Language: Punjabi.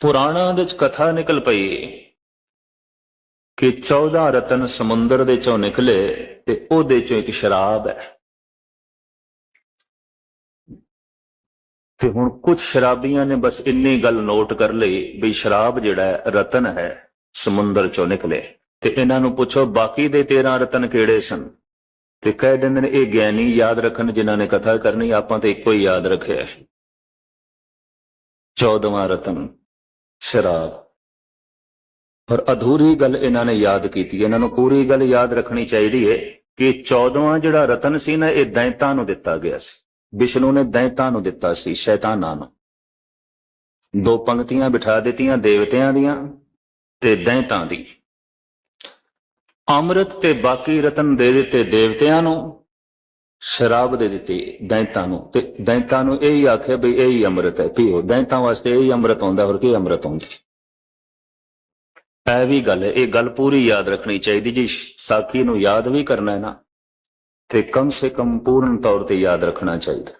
ਪੁਰਾਣਾਂ ਵਿੱਚ ਕਥਾ ਨਿਕਲ ਪਈ ਕਿ 14 ਰਤਨ ਸਮੁੰਦਰ ਦੇ ਚੋਂ ਨਿਕਲੇ ਤੇ ਉਹਦੇ ਚੋਂ ਇੱਕ ਸ਼ਰਾਬ ਹੈ। ਤੇ ਹੁਣ ਕੁਝ ਸ਼ਰਾਬੀਆਂ ਨੇ ਬਸ ਇੰਨੀ ਗੱਲ ਨੋਟ ਕਰ ਲਈ ਵੀ ਸ਼ਰਾਬ ਜਿਹੜਾ ਹੈ, ਰਤਨ ਹੈ, ਸਮੁੰਦਰ ਚੋਂ ਨਿਕਲੇ। ਤੇ ਇਹਨਾਂ ਨੂੰ ਪੁੱਛੋ, ਬਾਕੀ ਦੇ 13 ਰਤਨ ਕਿਹੜੇ ਸਨ? ਤੇ ਕਹਿ ਦਿੰਦੇ ਨੇ, ਇਹ ਗਿਆਨੀ ਯਾਦ ਰੱਖਣ ਜਿਨ੍ਹਾਂ ਨੇ ਕਥਾ ਕਰਨੀ, ਆਪਾਂ ਤੇ ਇੱਕੋ ਹੀ ਯਾਦ ਰੱਖਿਆ ਹੈ। 14ਵਾਂ ਰਤਨ। ਸ਼ਰਾਬ। ਪਰ ਅਧੂਰੀ ਗੱਲ ਇਹਨਾਂ ਨੇ ਯਾਦ ਕੀਤੀ। ਇਹਨਾਂ ਨੂੰ ਪੂਰੀ ਗੱਲ ਯਾਦ ਰੱਖਣੀ ਚਾਹੀਦੀ ਹੈ ਕਿ 14ਵਾਂ ਜਿਹੜਾ ਰਤਨ ਸੀ ਨਾ, ਇਹ ਦੈਂਤਾਂ ਨੂੰ ਦਿੱਤਾ ਗਿਆ ਸੀ। ਵਿਸ਼ਨੂੰ ਨੇ ਦੈਂਤਾਂ ਨੂੰ ਦਿੱਤਾ ਸੀ, ਸ਼ੈਤਾਨਾਂ ਨੂੰ। ਦੋ ਪੰਕਤੀਆਂ ਬਿਠਾ ਦਿੱਤੀਆਂ ਦੇਵਤਿਆਂ ਦੀਆਂ ਤੇ ਦੈਂਤਾਂ ਦੀ। ਅੰਮ੍ਰਿਤ ਤੇ ਬਾਕੀ ਰਤਨ ਦੇ ਦਿੱਤੇ ਦੇਵਤਿਆਂ ਨੂੰ ਸ਼ਰਾਬ ਦੇ ਦਿੱਤੀ ਦੈਂਤਾਂ ਨੂੰ। ਤੇ ਦੈਂਤਾਂ ਨੂੰ ਇਹ ਹੀ ਆਖਿਆ ਵੀ ਇਹ ਹੀ ਅੰਮ੍ਰਿਤ ਹੈ, ਪੀਓ। ਦੈਂਤਾਂ ਵਾਸਤੇ ਇਹ ਹੀ ਅੰਮ੍ਰਿਤ ਹੁੰਦਾ ਹੋਰ ਕੀ ਅੰਮ੍ਰਿਤ ਹੁੰਦਾ ਇਹ ਵੀ ਗੱਲ ਹੈ, ਇਹ ਗੱਲ ਪੂਰੀ ਯਾਦ ਰੱਖਣੀ ਚਾਹੀਦੀ ਜੀ। ਸਾਖੀ ਨੂੰ ਯਾਦ ਵੀ ਕਰਨਾ ਹੈ ਨਾ। ਤੇ ਕਮ ਸੇ ਕਮ ਪੂਰਨ ਤੌਰ ਤੇ ਯਾਦ ਰੱਖਣਾ ਚਾਹੀਦਾ।